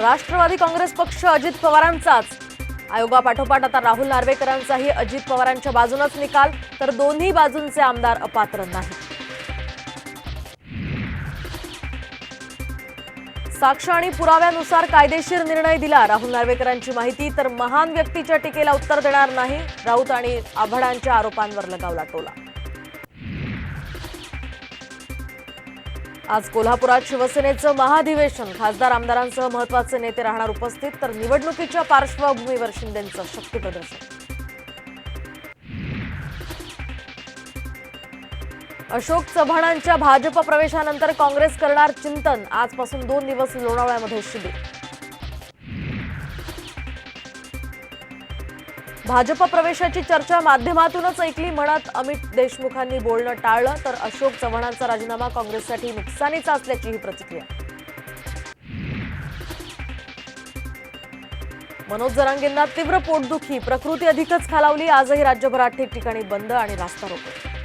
राष्ट्रवादी काँग्रेस पक्ष अजित पवारांचाच. आयोगापाठोपाठ आता राहुल नार्वेकरांचाही अजित पवारांच्या बाजूनच निकाल तर दोन्ही बाजूंचे आमदार अपात्र नाही साक्ष आणि पुराव्यानुसार कायदेशीर निर्णय दिला राहुल नार्वेकरांची माहिती तर महान व्यक्तीच्या टीकेला उत्तर देणार नाही राऊत आणि आव्हाडांच्या आरोपांवर लगावला टोला. आज कोल्हापुरात शिवसेनेचं महाधिवेशन. खासदार आमदारांसह महत्त्वाचे नेते राहणार उपस्थित तर निवडणुकीच्या पार्श्वभूमीवर शिंदेंचं शक्ती प्रदर्शन. अशोक चव्हाणांच्या भाजप प्रवेशानंतर काँग्रेस करणार चिंतन. आजपासून दोन दिवस लोणावळ्यामध्ये शिबिर. भाजप प्रवेशाची चर्चा माध्यमातूनच ऐकली. म्हणत अमित देशमुखांनी बोलणं टाळलं तर अशोक चव्हाणांचा राजीनामा काँग्रेससाठी नुकसानीचा असल्याची ही प्रतिक्रिया. मनोज जरांगेंना तीव्र पोटदुखी प्रकृती अधिकच खालावली. आजही राज्यभरात ठिकठिकाणी बंद आणि रास्ता रोको.